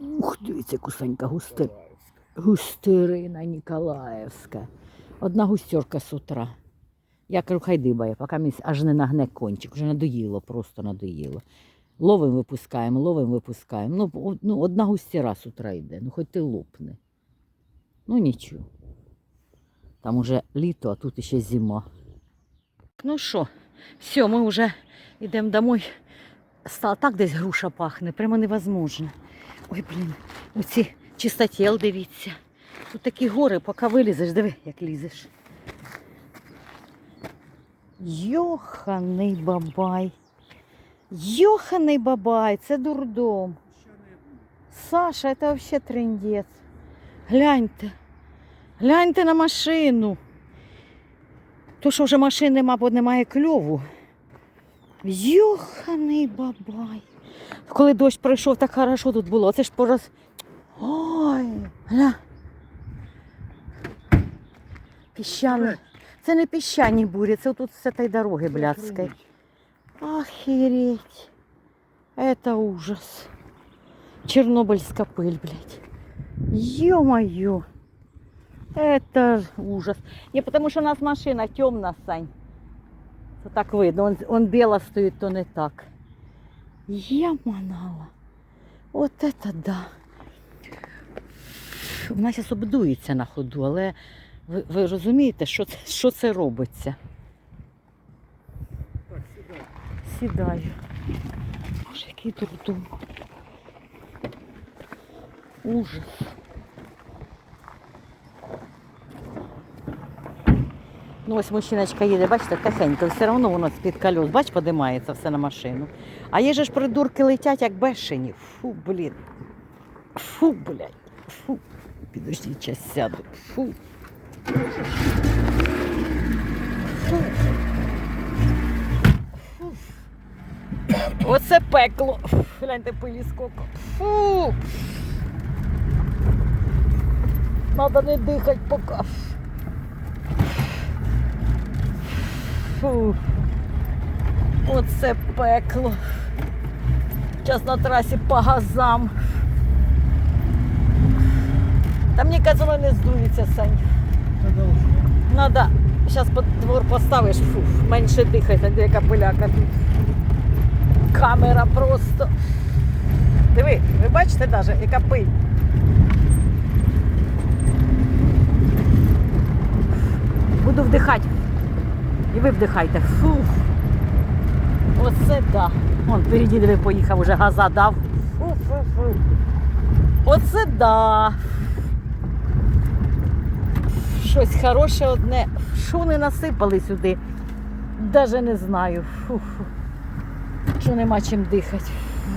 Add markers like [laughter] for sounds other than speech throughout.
Ух, дивіться, кусенька густир... густирина Ніколаївська. Одна густерка з утра. Я кажу, хай дибає, поки місь аж не нагне кончик. Вже надоїло, просто надоїло. Ловим випускаємо, ловим випускаємо. Ну, ну одна густіра з утра йде, ну хоч ти лопни. Ну нічого. Там уже літо, а тут ще зима. Ну що, все, ми вже йдемо домой. Так десь груша пахне, прямо невозможно. Ой, блін, оці чистотіл, дивіться. Тут такі гори, поки вилізеш, диви, як лізеш. Йоханий бабай. Йоханий бабай, це дурдом. Саша, це взагалі трендець. Гляньте. Гляньте на машину. То, що вже машин нема, бо немає кльову. Йоханий бабай. Коли дощ пройшов, так хорошо тут було. Це ж пораз. Ой, гля. Піщані. Це не піщані бурі, це тут з цієї дороги блядської. Охереть. Это ужас. Чернобыльская пыль, блядь. Ё-моё. Это ж ужас. Не потому что у нас машина темная, Сань. Это так видно. Он, он бело стоит, то не так. Я манала. це да. Вона зараз обдується на ходу, але ви, ви розумієте, що це, що це робиться? Так, сідаю. Сідаю. Боже, який дурдом. Ужас. Ну ось мужчиночка їде, бачите, тихенько, все одно воно з-під колес, бач, подимається все на машину. А є ж придурки летять, як бешені. Фу, блін. Фу, блядь. Фу. Підожди, час сяду. Фу. Фу. Оце пекло. Гляньте пилі сколько. Фу. Надо не дихати поки. Фу. Оце пекло. Зараз на трасі по газам. Та мені кажуть, не здується, Сань. Надо, зараз двор поставиш, фу, менше дихайте, де яка пиляка тут. Камера просто. Диви, ви бачите навіть, яка пиль. Буду вдихати. І ви вдихайте. Фу. Оце да. Вон впереді диви поїхав, уже газа дав. Фу-фу-фу. Оце да. Щось хороше одне. Що вони насипали сюди? Даже не знаю. Фу-фу. Що нема чим дихати.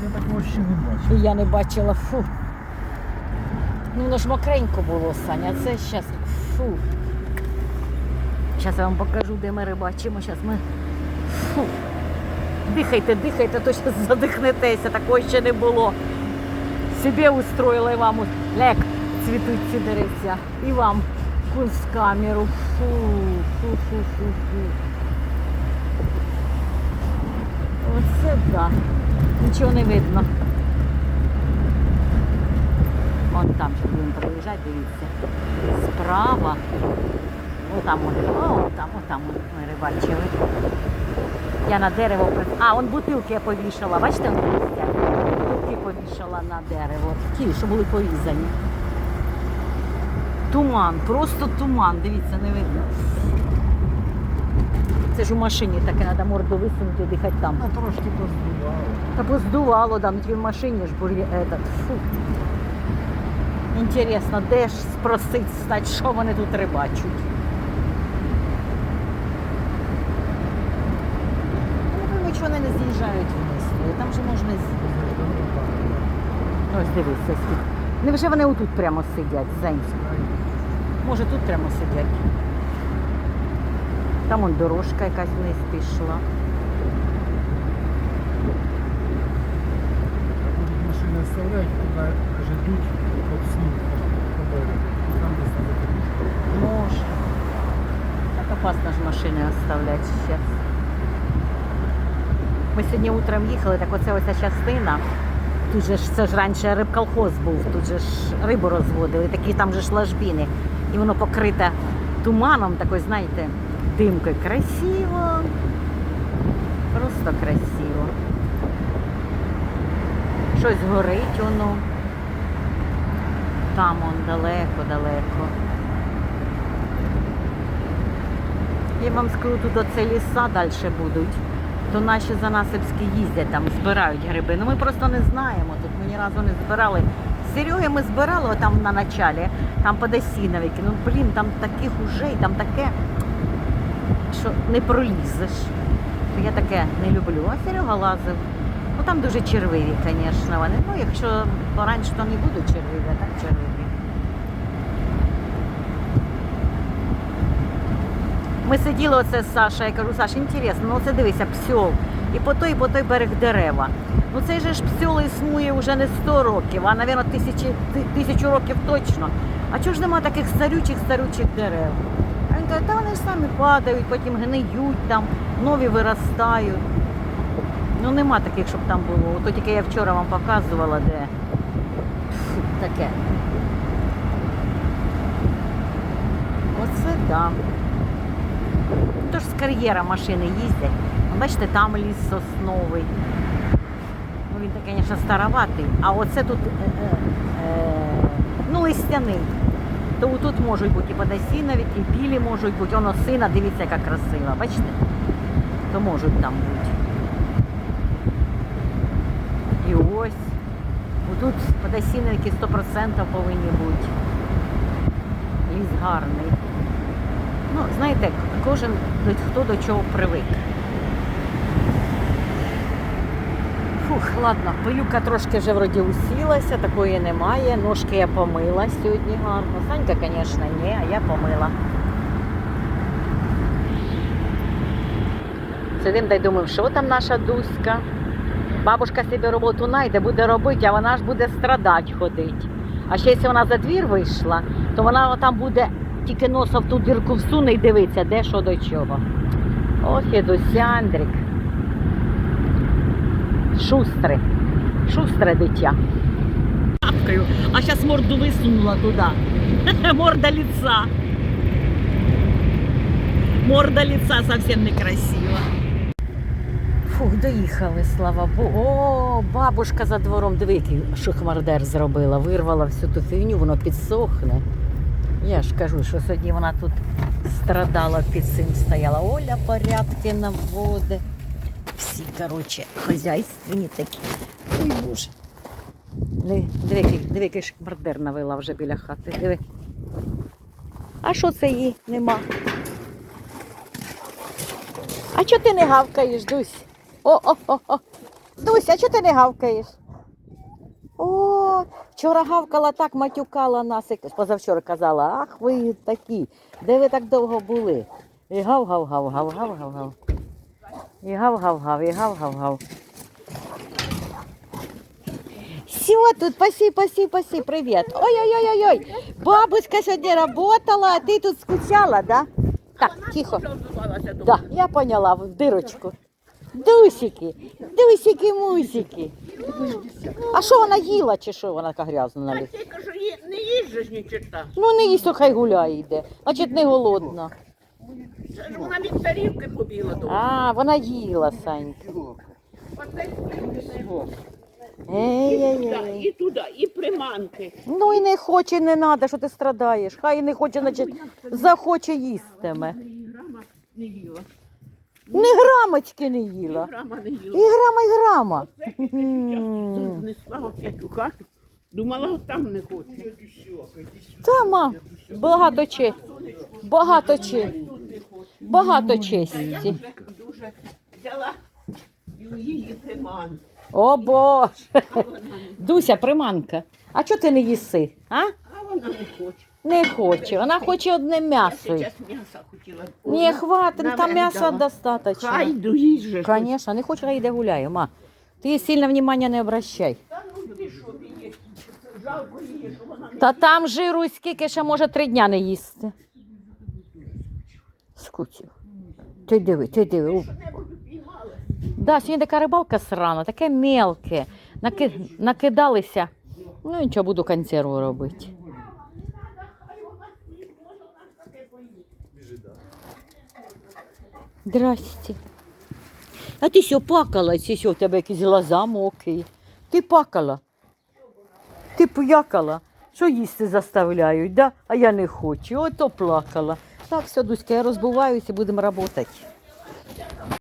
Я такого ще не бачив. І я не бачила. Фу. Ну воно ж мокренько було, Саня. а Це зараз. Фу. Зараз я вам покажу, де ми рибачимо. Зараз ми. Фу. Дихайте, дихайте, то зараз задихнетеся, такого ще не було. Собі устроїла і вам лек цвітуть ці деревця. І вам кунсткамеру. Фу, фу, фу, фу, фу. Оце так. Нічого не видно. Вон там ще будемо проїжджати, дивіться. Справа. Отам, от, о, там, отам от ми рибачили. Я на дерево А, он бутилки я повішала. Бачите, вони? Бутилки повішала на дерево. Ті, що були порізані. Туман, просто туман. Дивіться, не видно. Це ж у машині таке, треба морду висунути, дихати там. А трошки поздувало. Та поздувало, да, ну ті в машині ж этот, фу. Інтересно, де ж спросить стати, що вони тут рибачуть? Ну, думаю, чого вони не з'їжджають вниз, там же можна з'їхати. Ось дивися, скільки. Невже вони отут прямо сидять, Зень? Може тут прямо сидять? Там он дорожка якась вниз пішла. Машини оставляють, туди вже йдуть сніг по берегу. Там десь на. Може. Так опасно ж машини оставлять зараз. Ми сьогодні утром їхали, так оце ось ця частина. тут же ж це ж раніше рибколхоз був, тут же ж рибу розводили, такі там же ж ложбіни. І воно покрите туманом, такою, знаєте, димкою. Красиво. Просто красиво. Щось горить воно. Там он далеко-далеко. Я вам скажу, тут оце ліса далі будуть. То наші занасипські їздять там, збирають гриби. Ну ми просто не знаємо. Тут ми ні разу не збирали. Сереги ми збирали там на началі, там подосіновики. Ну блін, там таких ужей, там таке, що не пролізеш. Я таке не люблю. А Серега лазив. Ну там дуже червиві, звісно, вони. Ну, якщо раніше то не будуть червиві, а так червиві. Ми сиділи оце з Сашою, я кажу, Саш, інтересно, ну оце дивися, псьол. І по той, і по той берег дерева. Ну цей же ж псьол існує вже не 100 років, а, мабуть, тисячі, тисячу років точно. А чого ж нема таких старючих, старючих дерев? А він каже, та вони ж самі падають, потім гниють там, нові виростають. Ну нема таких, щоб там було. Ото тільки я вчора вам показувала, де Фу, таке. Оце так. Да. Тож з кар'єра машини їздять. Ну, Бачите, там ліс сосновий. Ну, він, звісно, староватий. А оце тут е, е, е, ну, листяний. То тут можуть бути і подосінові, і білі можуть бути. Воно сина, дивіться, яка красива. Бачите? То можуть там бути. І ось. Тут подосіновики 100% повинні бути. Ліс гарний. Ну, знаєте, кожен хто до чого привик. Фух, ладно, пилюка трошки вже вроді усілася, такої немає. Ножки я помила сьогодні гарно. Санька, звісно, ні, а я помила. Сидим та й думаємо, що там наша Дуська. Бабушка собі роботу знайде, буде робити, а вона ж буде страдати ходить. А ще якщо вона за двір вийшла, то вона там буде тільки носа в ту дірку всуне і дивиться, де що до чого. Ох, і Дусяндрик. Шустре. Шустре дитя. А зараз морду висунула туди. [laughs] Морда лица. Морда лица зовсім некрасива. Фух, доїхали, слава Богу. О, бабушка за двором, диви, який шухмардер зробила, вирвала всю ту фігню, воно підсохне. Я ж кажу, що сьогодні вона тут страдала під цим стояла. Оля порядки наводить. Всі, коротше, хазяйственні такі. Ой, Боже. Диви, диви, який- диви, навела вже біля хати. Диви. А що це її нема? А чого ти не гавкаєш, Дусь? О, о, о, о. Дусь, а чого ти не гавкаєш? Вчора гавкала так, матюкала нас. як- Позавчора казала, ах ви такі, де ви так довго були? І гав, гав, гав, гав, гав, гав, гав. І гав, гав, гав, і гав, гав, гав. Все, тут паси, паси, паси, привет. Ой-ой-ой-ой. Бабушка сьогодні работала, а ти тут скучала, да? Так, тихо. Да, я поняла, в дирочку. Дусики, дусики, мусики. А що вона їла, чи що вона така грязна на ліс? Я кажу, «Є- не їжджеш ні черта. Ну не їсть, то хай гуляє йде. Значить не голодна. Це ж вона від тарілки побігла до. А, вона їла, Санька. Оце Ей-ей-ей. і туди, і приманки. Ну і не хоче, не треба, що ти страдаєш. Хай і не хоче, значить, захоче їстиме. Грама не їла. Ні грамочки не їла. грама не І їла. грама, і грама. Тут Знесла опять у хату. Думала, от там не хоче. Та, ма, багато че. Багато че. Багато честі. Дуже взяла і її приманку. О Боже. Дуся, приманка. А чого ти не їси? А? А вона не хоче. Не хоче. Вона хоче одне Я м'ясо. м'яса хотіла. Не хватить, там м'яса дала. достаточно. Хай доїжджеш. Конечно, не хоче, хай йде гуляє, ма. Ти сильно внимання не обращай. Та ну там жиру скільки ще може три дня не їсти. Скутів. Ти диви, ти диви. Да, сьогодні така рибалка срана, таке мелке. Наки... Накидалися. Ну нічого, буду консерву робити. Здрасте. А ти що плакала? Чи що в тебе якісь глаза мокрі? Ти плакала? Ти плакала? Що їсти заставляють, да? а я не хочу. Ото плакала. Так, все, Дуська, я розбуваюся, будемо працювати.